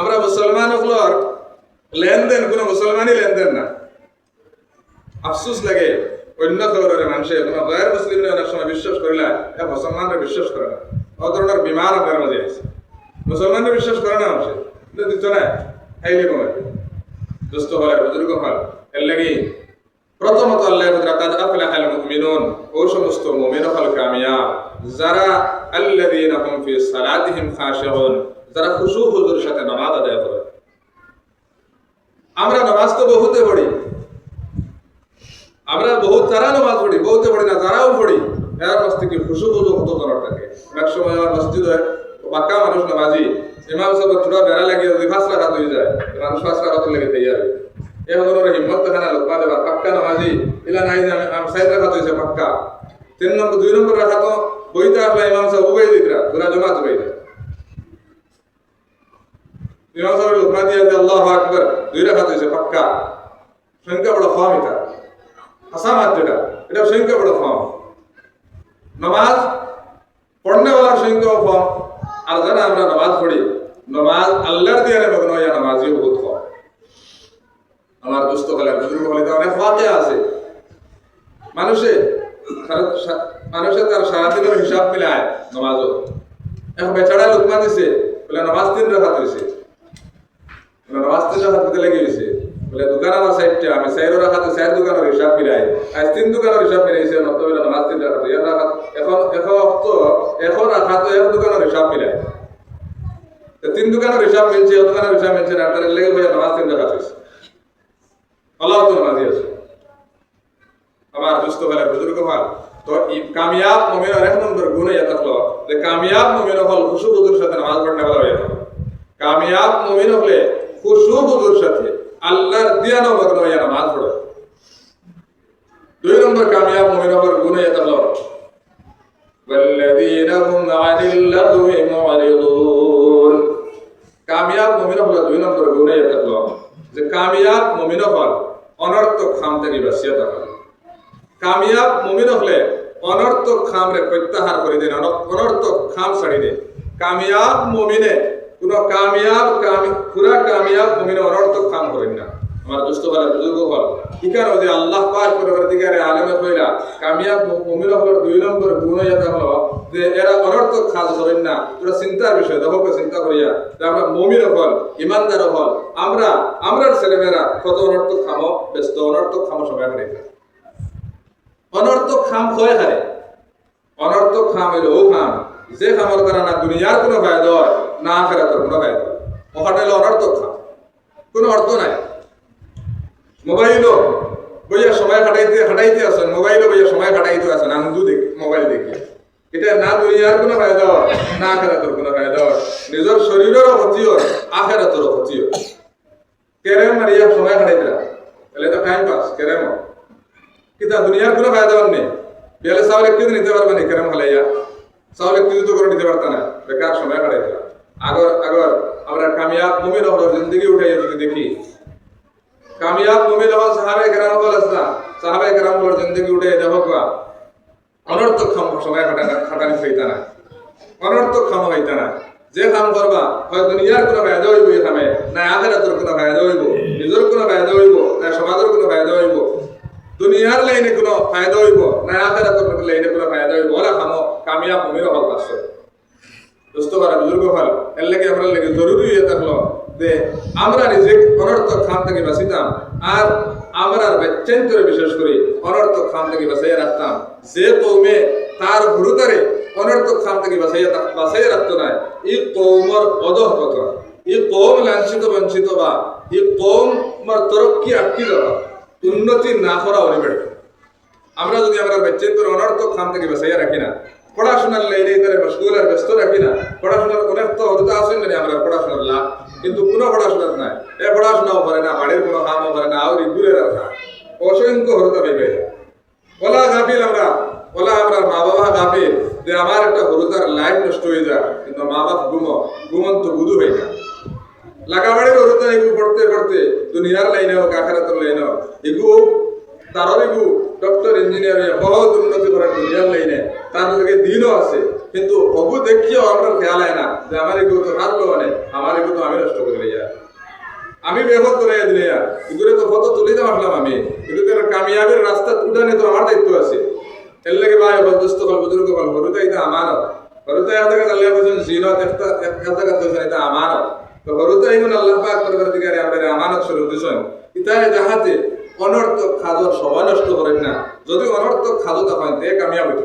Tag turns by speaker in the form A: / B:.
A: আমরা মুসলমান হকলর লেনদেন, কোনো মুসলমানই লেনদেন না। আফসুস লাগে, অন্য খবরের মানুষের কোনো গয়ের মুসলিম অনেক সময় বিশ্বাস করিলা এ মুসলমানরা বিশ্বাস করে না। অ ধরনের বিমান আপনার মাঝে আছে। মুসলমানরা বিশ্বাস করে না মানুষে। দিত না খাইলে কমে দুস্থ হলে বুজুর্গ হল এর লাগি প্রথমত আল্লাহ কাদ আফলাহাল মুমিনুন। ও সমস্ত মুমিন হল কামিয়াব। যারা আল্লাযীনা হুম ফি সালাতিহিম খাশিউন। যারা খুশু হুজুর সাথে নামাজ আদায় করে। আমরা নামাজ তো বহুতে পড়ি। আমরা বহুত তারা নামাজ পড়ি, বহুতে পড়ি না, তারাও পড়ি। এর কাছ থেকে খুশু খুশু হতো করার থাকে এক সময় আমার মসজিদ হয় পাক্কা মানুষ নামাজি, ইমাম সাহেব থোড়া বেড়া লাগিয়ে যদি ফাঁস রাখাত হয়ে যায় মানুষ ফাঁস রাখাত লেগে তৈয়ার। এ হলো হিম্মত থাকে না লোকমা দেবার পাক্কা নামাজি, ইলা নাই যে আমি সাইড রাখাত হয়েছে পাক্কা। তিন নম্বর, দুই নম্বর রাখাত বইতে আসলে ইমাম সাহেব উবাই দিতরা পুরা জমাত উবাই দেয় ইমাম যে আল্লাহ আকবর। দুই রাখাত হয়েছে পাক্কা। সংখ্যা বড় কম এটা। হাসামাত যেটা এটা সংখ্যা বড় কম নমাজ পড়নেওয়ালার সংখ্যাও কম আর যারা আমরা নমাজ পড়ি, নমাজ আল্লাহর দিয়ে মগ্ন ইয়া নমাজি বহুত কম আমার দুস্থ হলে বুজুর্গ তো অনেক ওয়াকে আছে। মানুষে মানুষে তার সারাদিনের হিসাব মিলায় নমাজও। এখন বেচারা লোকমা দিছে, বলে, নমাজ তিন রাখাত হয়েছে বলে নমাজ তিন লেগে গেছে। বলে, দোকান আমার সাইডটা। আমি সাইডও রাখাতে সাইড দোকানের হিসাব মিলাই। আজ তিন দোকানের হিসাব মিলাইছে নত বলে নমাজ রাখাত এক রাখাত এখন এখন অক্ত এখন রাখাত এক দোকানের হিসাব মিলাই। তিন দোকানের হিসাব মিলছে এক দোকানের হিসাব মিলছে না তার লেগে ভাই নমাজ রাখাত আল্লাহ তো নামাজি আছে। আমার দুস্থ হলে বুজুর্গ হল তো কামিয়াব মমিনের এক নম্বর গুণ ইয়ে থাকল যে, কামিয়াব মমিন হল খুশু বুজুর সাথে নামাজ পড়নে বলা হয়ে কামিয়াব মমিন হলে খুশু বুজুর সাথে আল্লাহর দিয়ানো মগ্ন হইয়া নামাজ পড়ে দুই নম্বর কামিয়াব মমিন হল গুণ ইয়ে থাকলো والذين هم عن اللغو معرضون কামিয়াব মমিন হল দুই নম্বর গুণ ইয়ে থাকলো যে কামিয়াব মমিন হল অনর্থক খাম থেকে বাঁচিয়ে থাকা কামিয়াব মুমিন হলে অনর্থক খামরে প্রত্যাহার করে দেন অন- অনর্থক খাম ছাড়ি দেন কামিয়াব মুমিনে কোন কামিয়াব, কামি, পুরা কামিয়াব অনর্থক খাম করেন না। আমার হলে বুজুর্গ যে আল্লাহ পাক আলেমে কামিয়াব মুমিন দুই নম্বর গুণ যে এরা অনর্থক কাজ করেন না। তোরা চিন্তার বিষয়, দেখো চিন্তা করিয়া। যে আমরা মুমিন হল, ইমানদার হল। আমরা ছেলেমেয়েরা কত অনর্থক খামো ব্যস্ত অনর্থক খামো সময় হারিয়ে অনর্থক খাম ক্ষয় হারে। অনর্থক খাম হইল ও খাম যে খামর না দুনিয়ার কোনো ফায়দা হয় না আখেরাতের কোনো ফায়দা হয় ওখানে হলো অনর্থক খাম কোনো অর্থ নাই। মোবাইলও বইয়া সময় কাটাইতে কাটাইতে আছেন, মোবাইলও বইয়া সময় কাটাইতে আছেন। আনন্দু দেখ মোবাইল দেখি। এটা না দুনিয়ার কোনো ফায়দা হয় না আখেরাতের কোনো ফায়দা হয় নিজের শরীরেরও ক্ষতি হয়, আখেরাতেরও ক্ষতি হয়। কেরেম মারিয়া সময় কাটাইতে তাহলে তো টাইম পাস কেরেম। কিন্তু দুনিয়ার কোনো ফায়দা নেই। বেলে চাউল একটু নিতে পারবে না, কেরম হালাইয়া চাউল একটু করে নিতে পারত না। বেকার সময় কাটাইতে আগর আগর, আমরা কামিয়াব মুমিন হল জিন্দগি উঠাইয়া যদি দেখি। কামিয়াব মুমিন হল সাহাবে কেরাম হল আসনা সাহাবে কেরাম হল জিন্দগি উঠাইয়া দেখো বা অনর্থক খাম সময় খাটানা খাটানি হইতা না। অনর্থক খাম হইতা না। যে কাম করবা, হয় দুনিয়ার কোনো ফায়দা হইব এই কামে না আখেরাতের কোনো ফায়দা হইব, নিজের কোনো ফায়দা হইব, না সমাজের কোনো ফায়দা হইব। দুনিয়ার লাইনে কোনো ফায়দা হইব, না আখেরাতের লাইনে কোনো ফায়দা হইব। ওরা খামো, কামিয়াব মুমির হল পাচ্ছে দোস্ত করা বুজুর্গ হল এর লাগে আমরা লাগে জরুরি হয়ে থাকল যে আমরা নিজে অনর্থক খাম থেকে বাঁচিতাম আর আমরা বেচেন্তরে বিশেষ করে অনর্থক খাম থেকে বাঁচাইয়া রাখতাম। যে কৌমে তার গুরুতারে অনর্থক খাম থেকে বাঁচাইয়া বাঁচাইয়া রাখতো না এই কৌমর অদহ কত এই কৌম লাঞ্ছিত বঞ্চিত বা এই কৌমর তরক্কি আটকি দেওয়া উন্নতি না করা অনিবার্য। আমরা যদি আমরা বেচেন্তর অনর্থক খাম থেকে বাঁচাইয়া রাখি না পড়াশোনার লাইনে তারা মশগুল আর ব্যস্ত রাখি না। পড়াশোনার অনেক তো হরতা আসেন না আমরা পড়াশোনার লাভ, কিন্তু কোনো পড়াশোনার নাই। এ পড়াশোনাও করে না, বাড়ির কোনো কামও করে না, আউরি দূরে রাখা অসংখ্য হরতা ভেবে ওলা গাফিল আমরা, ওলা আমরা মা বাবা গাফিল যে আমার একটা হরতার লাইফ নষ্ট হয়ে যায়, কিন্তু মা বাপ ঘুমো, ঘুমন্ত বুধু হয়ে যায়। লাগাবাড়ির হরতা এগুলো পড়তে পড়তে, দুনিয়ার লাইনে হোক আখারাতের লাইনে হোক এগুলো তারও এগুলো ডক্টর ইঞ্জিনিয়ার বহুত উন্নতি করেন দুনিয়ার লাইনে তার লগে দিনও আছে। কিন্তু হবু দেখিও আমরা খেয়াল হয় না যে আমার এগুলো তো হারলো মানে আমার এগুলো তো আমি নষ্ট করে লইয়া আমি বেহত করে দিলে এগুলো তো ফটো তুলে দিতে পারলাম আমি। তার কামিয়াবের রাস্তা উঠানে তো আমার দায়িত্ব আছে। এর লাগে ভাই বলদস্ত কল, বুজুর্গ কল হরুতে এটা আমানত হরুতে এক জায়গা আল্লাহ বলছেন জিনত একটা এক বলছেন এটা আমানত তো এইগুলো আল্লাহ পাক পরবর্তীকারে আমাদের আমানত শুরু দিছেন ইতায় যাহাতে অনর্থক খাজর সময় নষ্ট করেন না। যদি অনর্থক খাজো হয় তে আমি হইতে